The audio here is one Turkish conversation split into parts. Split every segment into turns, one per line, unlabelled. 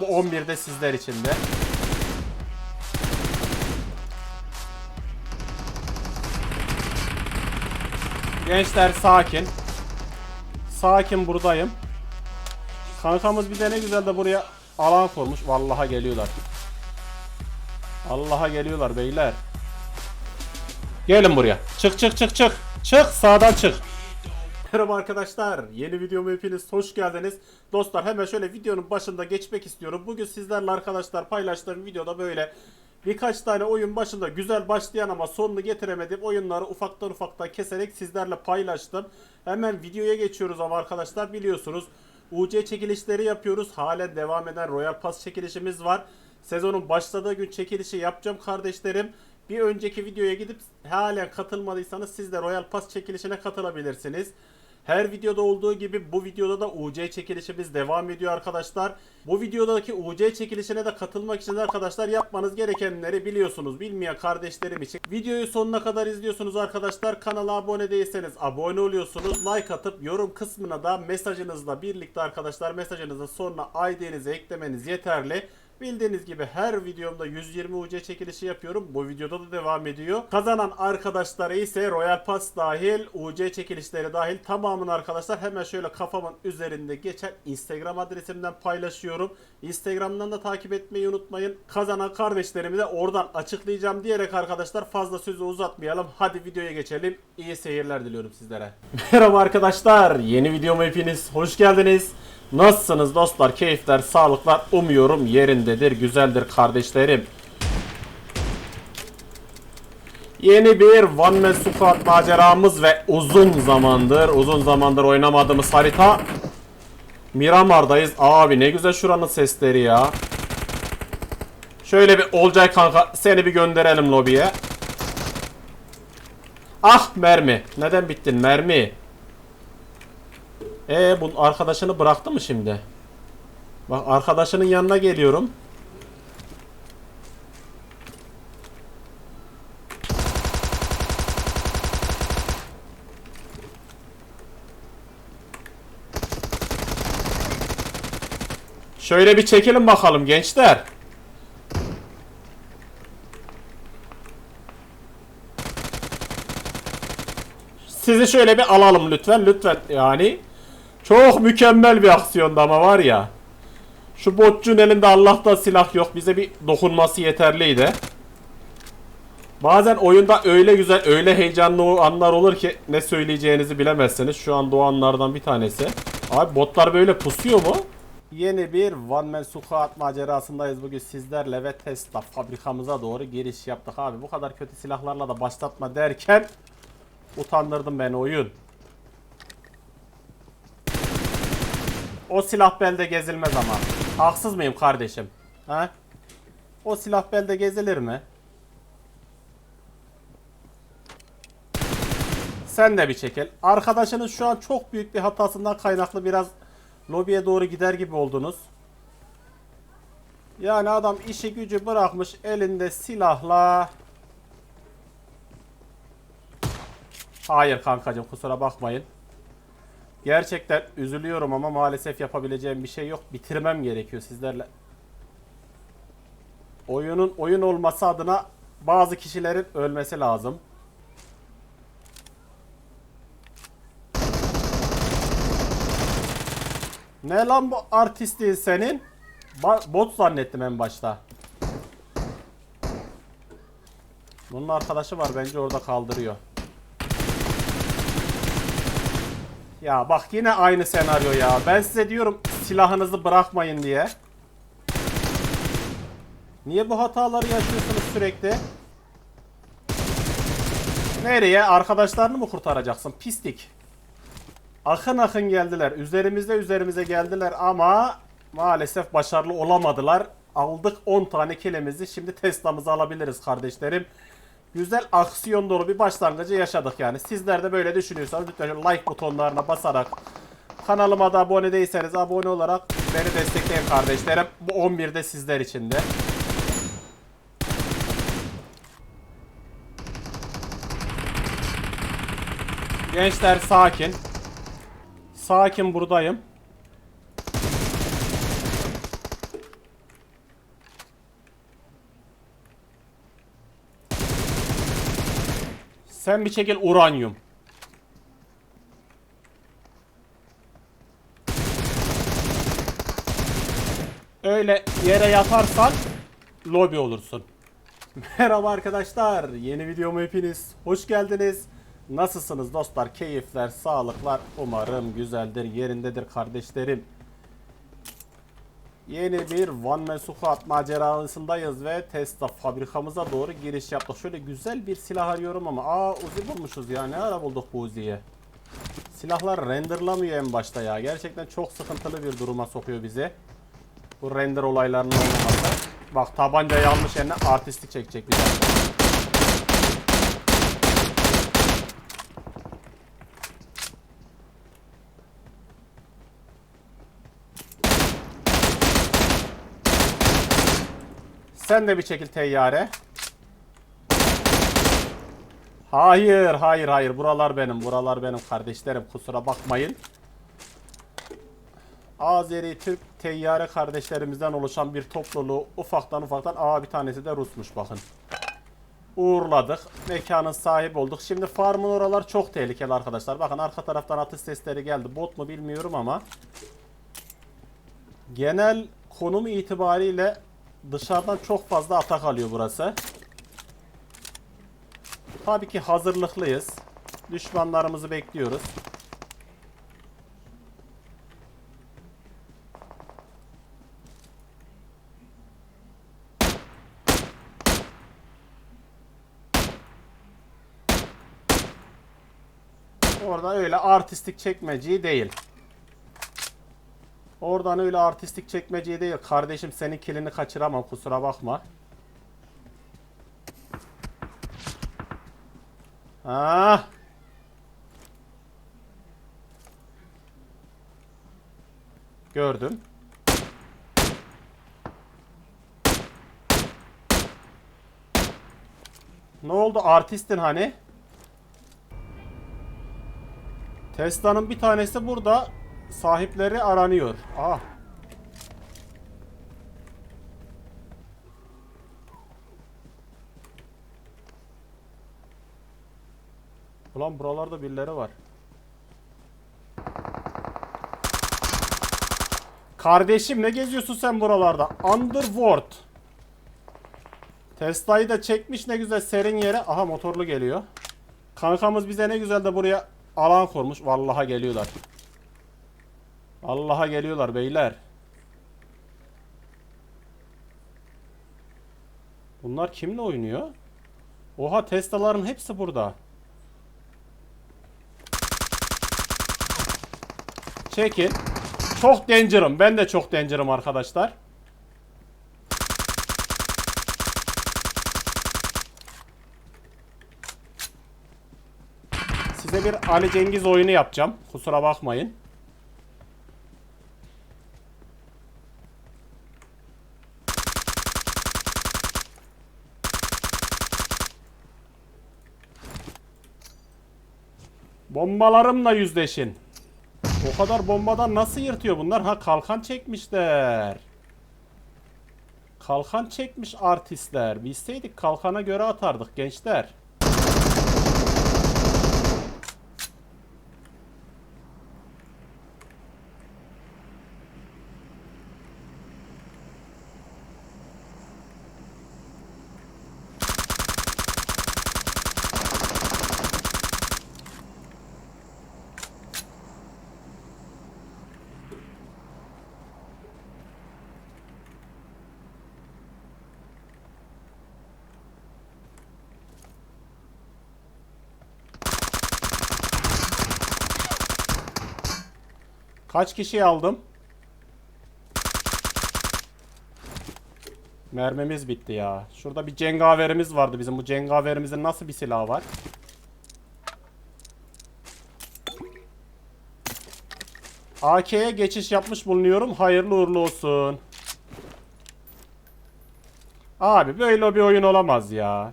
Bu 11'de sizler için de. Gençler sakin. Sakin buradayım. Kankamız bir de ne güzel de buraya alan kurmuş. Vallaha geliyorlar. Allah'a geliyorlar beyler. Gelin buraya. Çık çık çık çık. Çık sağdan çık. Merhaba arkadaşlar. Yeni videoma hepiniz hoş geldiniz. Dostlar hemen şöyle videonun başında geçmek istiyorum. Bugün sizlerle arkadaşlar paylaştığım videoda böyle birkaç tane oyun başında güzel başlayan ama sonunu getiremediğim oyunları ufaktan ufaktan keserek sizlerle paylaştım. Hemen videoya geçiyoruz ama arkadaşlar biliyorsunuz UC çekilişleri yapıyoruz. Halen devam eden Royal Pass çekilişimiz var. Sezonun başladığı gün çekilişi yapacağım kardeşlerim. Bir önceki videoya gidip halen katılmadıysanız siz de Royal Pass çekilişine katılabilirsiniz. Her videoda olduğu gibi bu videoda da UC çekilişimiz devam ediyor arkadaşlar. Bu videodaki UC çekilişine de katılmak için arkadaşlar yapmanız gerekenleri biliyorsunuz. Bilmeyen kardeşlerim için. Videoyu sonuna kadar izliyorsunuz arkadaşlar. Kanala abone değilseniz abone oluyorsunuz. Like atıp yorum kısmına da mesajınızla birlikte arkadaşlar mesajınızın sonuna ID'nizi eklemeniz yeterli. Bildiğiniz gibi her videomda 120 UC çekilişi yapıyorum. Bu videoda da devam ediyor. Kazanan arkadaşlara ise Royal Pass dahil, UC çekilişleri dahil tamamını arkadaşlar hemen şöyle kafamın üzerinde geçen Instagram adresimden paylaşıyorum. Instagram'dan da takip etmeyi unutmayın. Kazanan kardeşlerimi de oradan açıklayacağım diyerek arkadaşlar fazla sözü uzatmayalım. Hadi videoya geçelim. İyi seyirler diliyorum sizlere. Merhaba arkadaşlar. Yeni videoma hepiniz hoş geldiniz. Nasılsınız dostlar? Keyifler, sağlıklar umuyorum yerindedir, güzeldir kardeşlerim. Yeni bir One Man Squad maceramız ve uzun zamandır, uzun zamandır oynamadığımız harita Miramar'dayız. Abi ne güzel şuranın sesleri ya. Şöyle bir Olcay kanka seni bir gönderelim lobiye. Ah mermi. Neden bittin mermi? Ee bu arkadaşını bıraktı mı şimdi? Bak arkadaşının yanına geliyorum. Şöyle bir çekelim bakalım gençler. Sizi şöyle bir alalım lütfen lütfen yani. Çok mükemmel bir aksiyonda ama var ya. Şu botçun elinde Allah'tan silah yok. Bize bir dokunması yeterliydi. Bazen oyunda öyle güzel, öyle heyecanlı anlar olur ki ne söyleyeceğinizi bilemezsiniz. Şu an doğanlardan bir tanesi. Abi botlar böyle pusuyor mu? Yeni bir One Man Squad macerasındayız bugün sizlerle ve Tesla fabrikamıza doğru giriş yaptık abi. Bu kadar kötü silahlarla da başlatma derken utandırdım beni oyun. O silah belde gezilmez ama. Haksız mıyım kardeşim? Ha? O silah belde gezilir mi? Sen de bir çekil. Arkadaşınız şu an çok büyük bir hatasından kaynaklı biraz lobiye doğru gider gibi oldunuz. Yani adam işi gücü bırakmış elinde silahla. Hayır kankacım kusura bakmayın. Gerçekten üzülüyorum ama maalesef yapabileceğim bir şey yok. Bitirmem gerekiyor sizlerle. Oyunun oyun olması adına bazı kişilerin ölmesi lazım. Ne lan bu artistliğin senin? Ba- bot zannettim en başta. Bunun arkadaşı var bence orada kaldırıyor. Ya bak yine aynı senaryo ya. Ben size diyorum silahınızı bırakmayın diye. Niye bu hataları yaşıyorsunuz sürekli? Nereye? Arkadaşlarını mı kurtaracaksın? Pislik. Akın akın geldiler. Üzerimizde üzerimize geldiler ama maalesef başarılı olamadılar. Aldık 10 tane kilimizi. Şimdi Tesla'mızı alabiliriz kardeşlerim. Güzel aksiyon dolu bir başlangıcı yaşadık yani. Sizler de böyle düşünüyorsanız lütfen like butonlarına basarak kanalıma da abone değilseniz abone olarak beni destekleyin kardeşlerim. Bu 11'de sizler için de. Gençler sakin. Sakin buradayım. Sen bir çekil uranyum. Öyle yere yatarsan lobi olursun. Merhaba arkadaşlar. Yeni videoma hepiniz hoş geldiniz. Nasılsınız dostlar? Keyifler, sağlıklar umarım güzeldir, yerindedir kardeşlerim. Yeni bir Man Squad macerasındayız ve Tesla fabrikamıza doğru giriş yaptık. Şöyle güzel bir silah arıyorum ama aa Uzi bulmuşuz ya. Ne ara bulduk bu Uzi'yi? Silahlar renderlamıyor en başta ya. Gerçekten çok sıkıntılı bir duruma sokuyor bizi. Bu render olaylarının olmaması. Bak tabancayı almış yerine artistik çekecek bize. Sen de bir çekil teyyare. Hayır, hayır, hayır. Buralar benim, buralar benim kardeşlerim. Kusura bakmayın. Azeri Türk teyyare kardeşlerimizden oluşan bir topluluğu ufaktan ufaktan aa bir tanesi de Rusmuş bakın. Uğurladık. Mekanın sahibi olduk. Şimdi farmın oralar çok tehlikeli arkadaşlar. Bakın arka taraftan atış sesleri geldi. Bot mu bilmiyorum ama genel konumu itibariyle dışarıdan çok fazla atak alıyor burası. Tabii ki hazırlıklıyız. Düşmanlarımızı bekliyoruz. Orada öyle artistik çekmeceyi değil. Oradan öyle artistik çekmeceyi değil. Kardeşim senin kilini kaçıramam kusura bakma. Ah. Gördüm. Ne oldu artistin hani? Tesla'nın bir tanesi burada sahipleri aranıyor. Ah. Ulan buralarda birileri var. Kardeşim ne geziyorsun sen buralarda? Underworld. Tesla'yı da çekmiş ne güzel serin yere. Aha motorlu geliyor. Kankamız bize ne güzel de buraya alan kurmuş. Vallaha geliyorlar. Allah'a geliyorlar beyler. Bunlar kimle oynuyor? Oha Tesla'ların hepsi burada. Çekil. Çok danger'ım. Ben de çok danger'ım arkadaşlar. Size bir Ali Cengiz oyunu yapacağım. Kusura bakmayın. Bombalarımla yüzleşin. O kadar bombadan nasıl yırtıyor bunlar? Ha kalkan çekmişler. Kalkan çekmiş artistler. Bilseydik kalkana göre atardık gençler. Kaç kişi aldım? Mermimiz bitti ya. Şurada bir cengaverimiz vardı bizim. Bu cengaverimizin nasıl bir silahı var? AK'ye geçiş yapmış bulunuyorum. Hayırlı uğurlu olsun. Abi böyle bir oyun olamaz ya.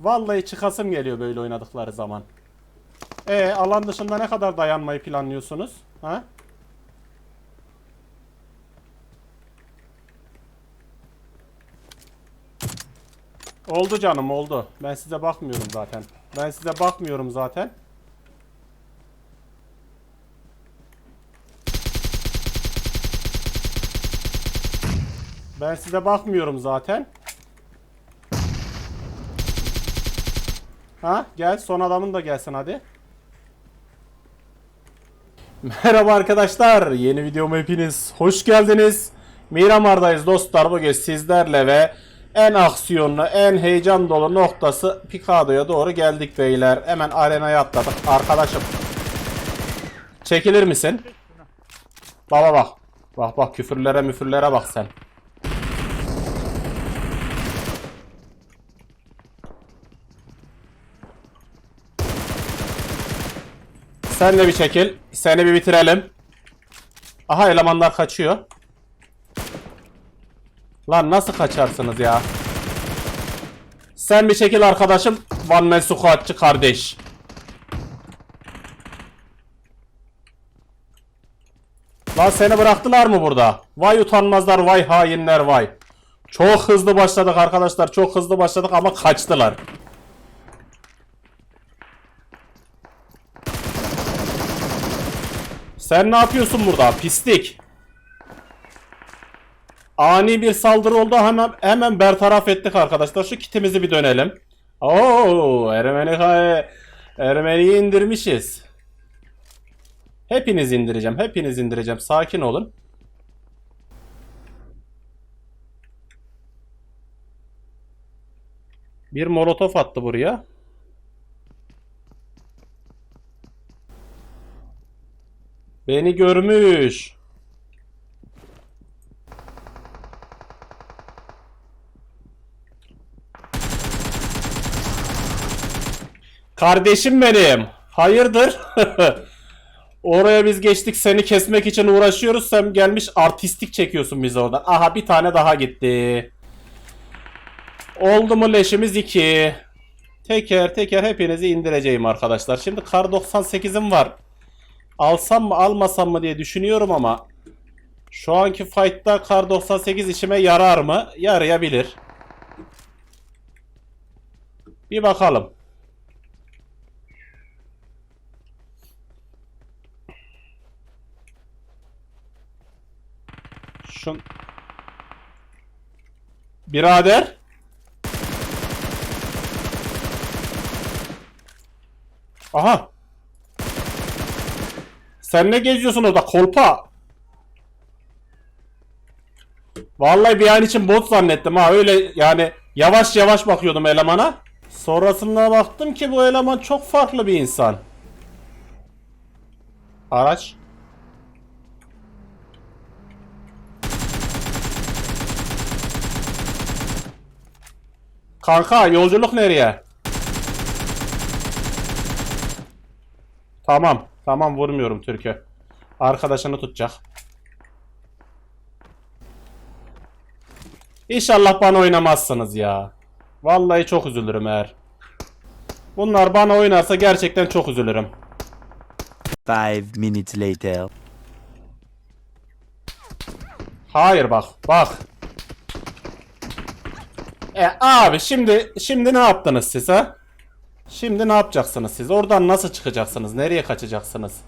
Vallahi çıkasım geliyor böyle oynadıkları zaman. E alan dışında ne kadar dayanmayı planlıyorsunuz? Ha? Oldu canım oldu. Ben size bakmıyorum zaten. Ben size bakmıyorum zaten. Ben size bakmıyorum zaten. Ha gel son adamın da gelsin hadi. Merhaba arkadaşlar. Yeni videoma hepiniz hoş geldiniz. Miramar'dayız dostlar. Bugün sizlerle ve en aksiyonlu, en heyecan dolu noktası Picado'ya doğru geldik beyler. Hemen arenaya atladık. Arkadaşım. Çekilir misin? Baba bak. Bak bak küfürlere müfürlere bak sen. Sen de bir çekil. Seni bir bitirelim. Aha elemanlar kaçıyor. Lan nasıl kaçarsınız ya? Sen bir çekil arkadaşım. Van Man Squatçı kardeş. Lan seni bıraktılar mı burada? Vay utanmazlar, vay hainler, vay. Çok hızlı başladık arkadaşlar. Çok hızlı başladık ama kaçtılar. Sen ne yapıyorsun burada? Pislik. Ani bir saldırı oldu hemen hemen bertaraf ettik arkadaşlar. Şu kitimizi bir dönelim. Oo, Ermeni Ermeni'yi indirmişiz. Hepiniz indireceğim. Hepiniz indireceğim. Sakin olun. Bir molotof attı buraya. Beni görmüş. Kardeşim benim. Hayırdır? Oraya biz geçtik seni kesmek için uğraşıyoruz. Sen gelmiş artistik çekiyorsun bizi oradan. Aha bir tane daha gitti. Oldu mu leşimiz 2. Teker teker hepinizi indireceğim arkadaşlar. Şimdi kar 98'im var. Alsam mı almasam mı diye düşünüyorum ama şu anki fight'ta kar 98 işime yarar mı? Yarayabilir. Bir bakalım. Şun Birader Aha sen ne geziyorsun orada kolpa? Vallahi bir an için bot zannettim ha öyle yani yavaş yavaş bakıyordum elemana. Sonrasında baktım ki bu eleman çok farklı bir insan. Araç. Kanka yolculuk nereye? Tamam. Tamam vurmuyorum Türk'ü. Arkadaşını tutacak. İnşallah bana oynamazsınız ya. Vallahi çok üzülürüm eğer. Bunlar bana oynarsa gerçekten çok üzülürüm.
Five minutes later.
Hayır bak bak. E abi şimdi şimdi ne yaptınız siz ha? Şimdi ne yapacaksınız siz? Oradan nasıl çıkacaksınız? Nereye kaçacaksınız?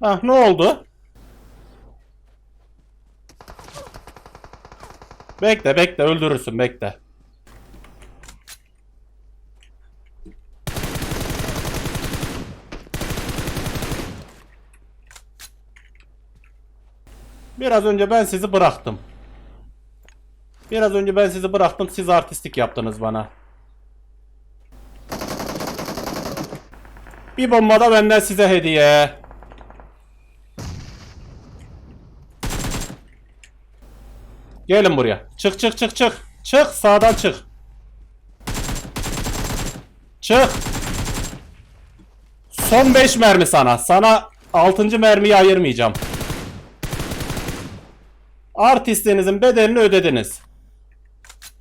Ah ne oldu? Bekle bekle öldürürsün bekle. Biraz önce ben sizi bıraktım. Biraz önce ben sizi bıraktım. Siz artistik yaptınız bana. Bir bomba da benden size hediye. Gelin buraya. Çık çık çık çık. Çık sağdan çık. Çık. Son 5 mermi sana. Sana 6. mermiyi ayırmayacağım. Artistliğinizin bedelini ödediniz.